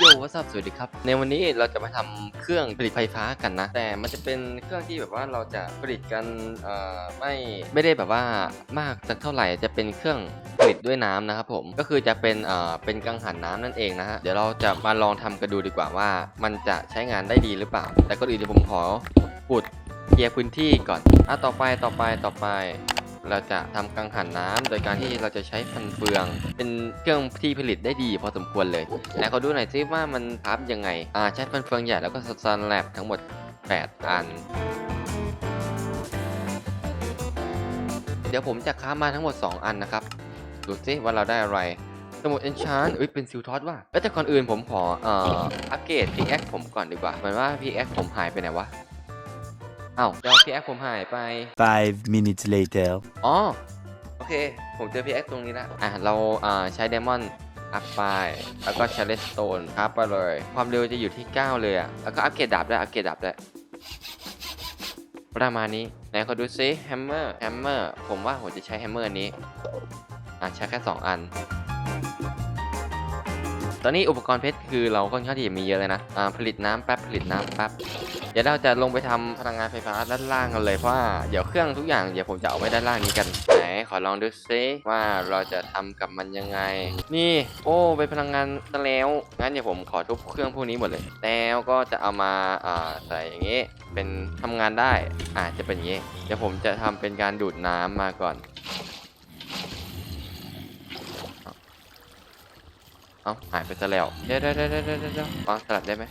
โยวัสดสวัสดีครับ ในวันนี้เราจะมาทำเครื่องผลิตไฟฟ้ากันนะ แต่มันจะเป็นเครื่องที่แบบว่าเราจะผลิตกันไม่ไม่ได้แบบว่ามากสักเท่าไหร่จะเป็นเครื่องผลิตด้วยน้ำนะครับผมก็คือจะเป็นเป็นกังหันน้ำนั่นเองนะฮะเดี๋ยวเราจะมาลองทำกันดูดีกว่าว่า มันจะใช้งานได้ดีหรือเปล่า แต่ก็อื่นเดี๋ยวผมขอปุดเคลียร์พื้นที่ก่อนอะต่อไปต่อไปต่อไป เราจะทำกังหันน้ำโดยการที่เราจะใช้ฟันเฟือง เป็นเครื่องที่ผลิตได้ดีพอสมควรเลยไหนเขาดูหน่อยซิว่ามันพับยังไงอ่าใช้ฟันเฟืองใหญ่แล้วก็สแตนแลบทั้งหมด 8 อันเดี๋ยวผมจะค้ามาทั้งหมด 2 อันนะครับ ดูซิว่าเราได้อะไร สมุดเอนชานเอ้ย เป็นซิลทอสว่ะแล้วแต่ก่อนอื่นผมขอเอ่ออัปเกรดพีแอคผมก่อนดีกว่าเหมือนว่าพีแอคผมหายไปไหนวะ เอ้าแล้วพีแอคผมหายไป Five minutes later. อ๋อ โอเค ผมเจอ PX ตรงนี้แล้วอะ เราอ่าใช้ Diamond อัพไป แล้วก็ใช้ Redstone อัพไปเลย ความเร็วจะอยู่ที่ 9 เลยอะ แล้วก็อัปเกรดดาบได้ อัปเกรดดาบได้ ประมาณนี้ ไหนขอดูซิแฮมเมอร์ แฮมเมอร์ ผมว่าผมจะใช้แฮมเมอร์นี้ อะ ใช้แค่ 2 อันตอนนี้อุปกรณ์เพชรคือเราค่อนข้างที่จะมีเยอะเลยนะ อ่า ผลิตน้ำแป๊บ ผลิตน้ำแป๊บ เดี๋ยวเราจะลงไปทำพลังงานไฟฟ้าด้านล่างกันเลยเพราะว่าเดี๋ยวเครื่องทุกอย่างเดี๋ยวผมจะเอาไว้ด้านล่างนี้กันไหนขอลองดูซิว่าเราจะทำกับมันยังไง นี่ โอ้เป็นพลังงานซะแล้วงั้นเดี๋ยวผมขอทุบเครื่องพวกนี้หมดเลย แล้วก็จะเอามาอ่าใส่อย่างงี้เป็นทำงานได้อ่าจะเป็นอย่างงี้เดี๋ยวผมจะทำเป็นการดูดน้ำมาก่อนเอ้าหายไปซะแล้วเดี๋ยวเดี๋ยวเดี๋ยวเดี๋ยวเดี๋ยวเดี๋ยววางสลับได้ไหม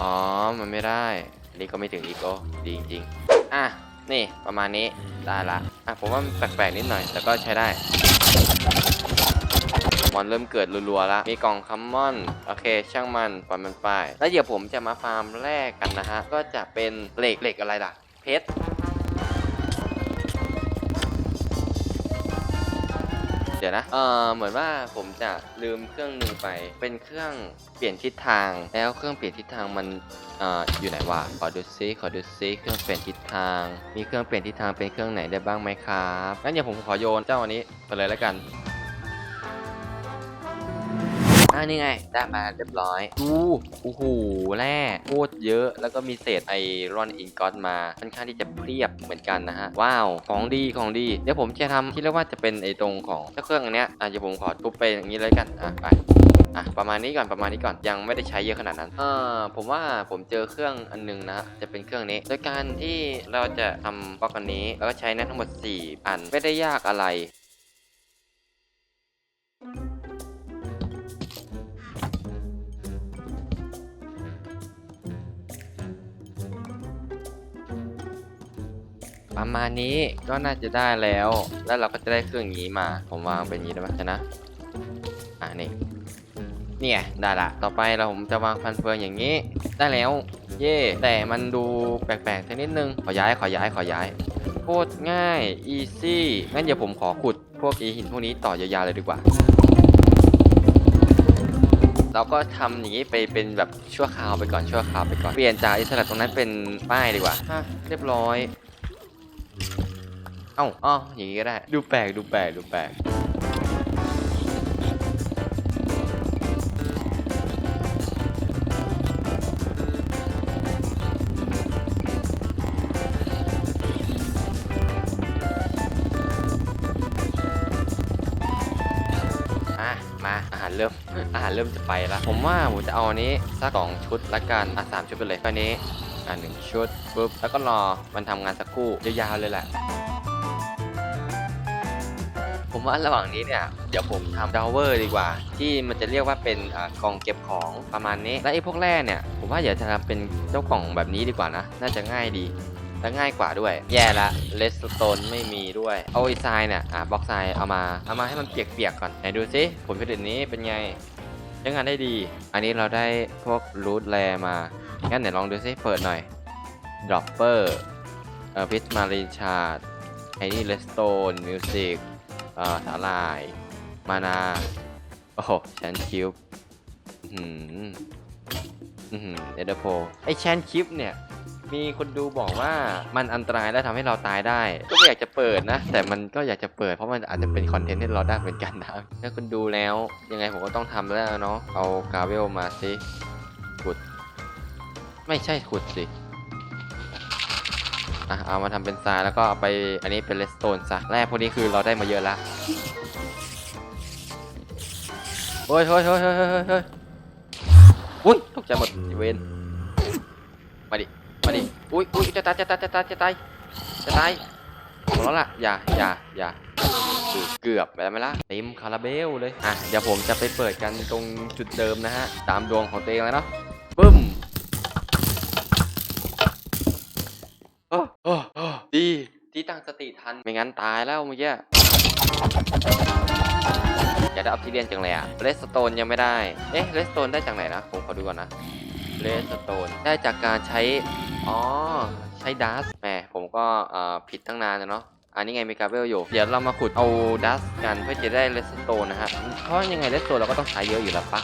อ๋อ มันไม่ได้นี่ก็ไม่ถึงอีกโอ้ดีจริงๆ อะ นี่ประมาณนี้ได้ละ อะ ผมว่ามันแปลกๆนิดหน่อย แต่ก็ใช้ได้ มอนเริ่มเกิดรัวๆแล้วมีกล่องคัมมอน โอเค ช่างมันปล่อยมันไป แล้วเดี๋ยวผมจะมาฟาร์มแรกกันนะฮะ ก็จะเป็นเหล็กเหล็กอะไรล่ะ เพชร เดี๋ยวนะ เออเหมือนว่าผมจะลืมเครื่องหนึ่งไป เป็นเครื่องเปลี่ยนทิศทาง แล้วเครื่องเปลี่ยนทิศทางมันเอ่ออยู่ไหนวะ ขอดูซิขอดูซิเครื่องเปลี่ยนทิศทาง มีเครื่องเปลี่ยนทิศทางเป็นเครื่องไหนได้บ้างไหมครับ งั้นเดี๋ยวผมขอโยนเจ้าอันนี้ไปเลยแล้วกันานี่ไง ได้มาเรียบร้อย ดูโอ้โหแร่โคตรเยอะ แล้วก็มีเศษไอรอนอินกอตมา ค่อนข้างที่จะเพียบเหมือนกันนะฮะ ว้าว ของดี ของดี เดี๋ยวผมจะทำที่เรียกว่าจะเป็นไอตรงของเจ้าเครื่องอันเนี้ยอะเดี๋ยวผมขอทุบไปอย่างนี้เลยกัน อะไปอะประมาณนี้ก่อนประมาณนี้ก่อนยังไม่ได้ใช้เยอะขนาดนั้นเออผมว่าผมเจอเครื่องอันหนึงนะฮะจะเป็นเครื่องนี้ โดยการที่เราจะทำบล็อกอันนี้แล้วก็ใช้นะทั้งหมด4อันไม่ได้ยากอะไร ประมาณนี้ก็น่าจะได้แล้ว แล้วเราก็จะได้เครื่องนี้มา ผมวางเป็นนี้ได้ไหมชนะ อ่านี่ เนี่ยได้ละ ต่อไปเราผมจะวางฟันเฟืองอย่างนี้ ได้แล้ว เย่แต่มันดูแปลกๆสักนิดนึง ขอย้าย ขอย้าย ขอย้าย โคตรง่าย อีซี่งั้นเดี๋ยวผมขอขุดพวกอีหินพวกนี้ต่อยาวๆเลยดีกว่า เราก็ทำอย่างนี้ไปเป็นแบบชั่วคราวไปก่อนชั่วคราวไปก่อน เปลี่ยนจากอิสระตรงนั้นเป็นป้ายดีกว่าอะเรียบร้อย เอ้าอ๋ออย่างนี้ก็ได้ ดูแปลกดูแปลกดูแปลกอะมาอาหารเริ่มอาหารเริ่มจะไปล้วผมว่าผมจะเอาอันนี้สักสองชุดละกันอะสามชุดไปเลยอันนี้อะหนึ่งชุดปุ๊บแล้วก็รอมันทำงานสักครู่ยาวๆเลยแหละ ผมว่าระหว่างนี้เนี่ยเดี๋ยวผมทำดาวเวอร์ดีกว่า ที่มันจะเรียกว่าเป็นกล่องเก็บของประมาณนี้ และไอ้พวกแร่เนี่ย ผมว่าอยาจะทำเป็นเจ้ากล่องแบบนี้ดีกว่านะ น่าจะง่ายดีและง่ายกว่าด้วย แย่ละเลสโตนไม่มีด้วย เอาไอ้ทรายเนี่ยอะบล็อกทรายเอามาเอามาให้มันเปียกๆก่อนไหนดูซิผลผลิตนี้เป็นไงใช้งานได้ดี อันนี้เราได้พวกรูทแรมางั้นไหนลองดูซิเปิดหน่อยดรอปเปอร์เอ่อพิชมารีชาร์ดไอ้นี่เลสโตนมิวสิก อ่อสาลาย มานา โอ้โหแชนคิวอืมอืมเอเดโพไอแชนคิปเนี่ย มีคนดูบอกว่ามันอันตรายและทำให้เราตายได้ ก็ไม่อยากจะเปิดนะ แต่มันก็อยากจะเปิดเพราะมันอาจจะเป็นคอนเทนต์ที่เราได้เหมือนกันนะถ้าคุณดูแล้วยังไงผมก็ต้องทำแล้วเนาะเอากาเวลมาสิขุด ไม่ใช่ขุดสิ อะเอามาทำเป็นทรายแล้วก็เอาไปอันนี้เป็นเลสโตนซะแร่พวกนี้คือเราได้มาเยอะละเฮ้ยเฮ้ยเฮ้ยเฮ้ยเฮ้ยเฮ้ยอุ้ยตกใจหมดเวนมาดิมาดิอุ้ยอุ้ยจะตายจะตายจะตายจะตายจะตายขอแล้วล่ะอย่าอย่าอย่าเกือบไปแล้วไหมล่ะเต็มคาราเบลเลยอะเดี๋ยวผมจะไปเปิดกันตรงจุดเดิมนะฮะตามดวงของตัวเองเลยเนาะปึ้ม ทันไม่งั้นตายแล้วเมื่อกี้อยากได้ออฟซิเดียนจังเลยอะเรสโตนยังไม่ได้ เอ๊ะเรสโตนได้จากไหนนะ ผมขอดูก่อนนะเลสโตนได้จากการใช้ อ๋อ ใช้ดัสแหมผมก็ผิดตั้งนานนะเนาะอันนี้ไงมีกาเบลอยู่ เดี๋ยวเรามาขุดเอาดัสกันเพื่อจะได้เลสโตนนะฮะ เพราะยังไงเลสโตนเราก็ต้องใช้เยอะอยู่แล้วปะ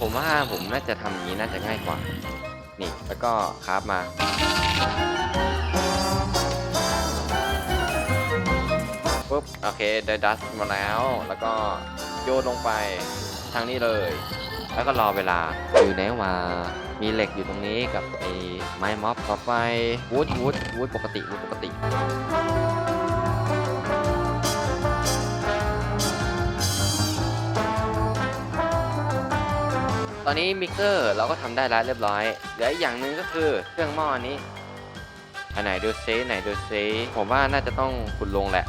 ผมว่าผมน่าจะทำอย่างนี้น่าจะง่ายกว่า นี่แล้วก็คราฟมาปุ๊บโอเคได้ดัสมาแล้ว แล้วก็โยนลงไปทางนี้เลย แล้วก็รอเวลาอยู่ไหนว่ามีเหล็กอยู่ตรงนี้กับไอ้ไม้ม็อบต่อไปวูดวูดวูดปกติวูดปกติ อนนี้มิกเกอร์เราก็ทำได้แล้วเรียบร้อยเหลืออีกอย่างหนึ่งก็คือเครื่องหม้อนี้อันไหนดูซิไหนดูซิผมว่าน่าจะต้องขุดลงแหละ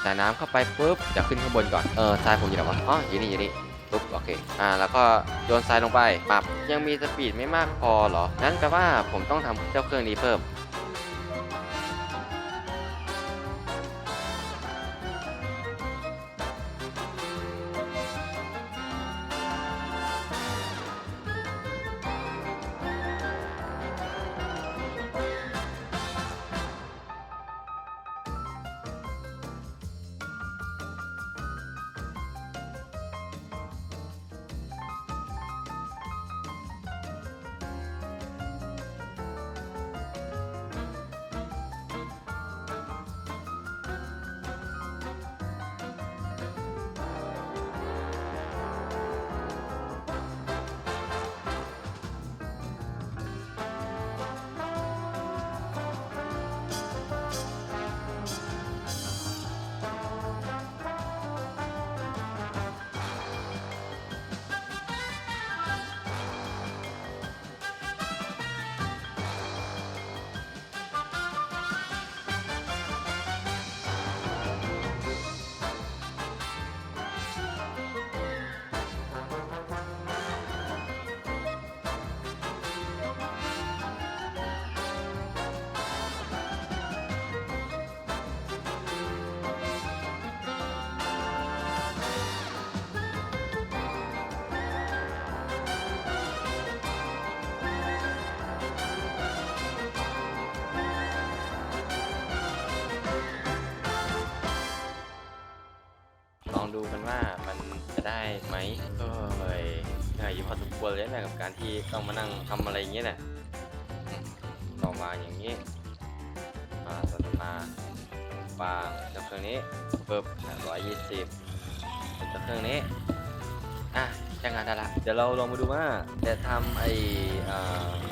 ใส่น้ำเข้าไปปุ๊บเดี๋ยวขึ้นข้างบนก่อนเออทรายผมอยู่ไหนวะอ๋ออยู่นี่อยู่นี่ปุ๊บโอเคอ่าแล้วก็โยนทรายลงไปปับยังมีสปีดไม่มากพอเหรองั้นแปลว่าผมต้องทำเจ้าเครื่องนี้เพิ่ม วรเลยนะกับการที่ต้องมานั่งทำอะไรอย่างเงี้ยเนี่ยอืมต่อมาอย่างนี้มาต่อมาวางจากเครื่องนี้ปึ๊บร้อยยี่สิบจากเครื่องนี้อะใช้งานได้ละเดี๋ยวเราลองมาดูว่าจะทำไอ้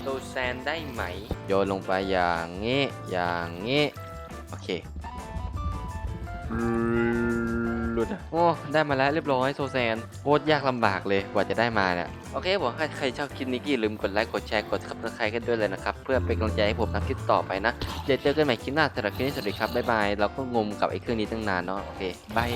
โซแซนได้ไหม โยนลงไปอย่างงี้ อย่างงี้ โอเคหลุ ดอะโอ้ได้มาแล้วเรียบร้อยโซแซนโคตรยากลำบากเลยกว่าจะได้มาเนี่ยโอเคผมถ้ใครชอบคลิปนี้ก็อย่าลืมกดไลค์กดแชร์กดซับสไครต์กันด้วยเลยนะครับเพื่อเป็นกำลังใจให้ผมทำคลิปต่อไปนะเดี๋ยวเจอกันใหม่คลิปหน้าสำหรับคลิปนี้สวัสดีครับบ๊ายบายเราก็งมกับไอ้เครื่องนี้ตั้งนานเนาะโอเคบาย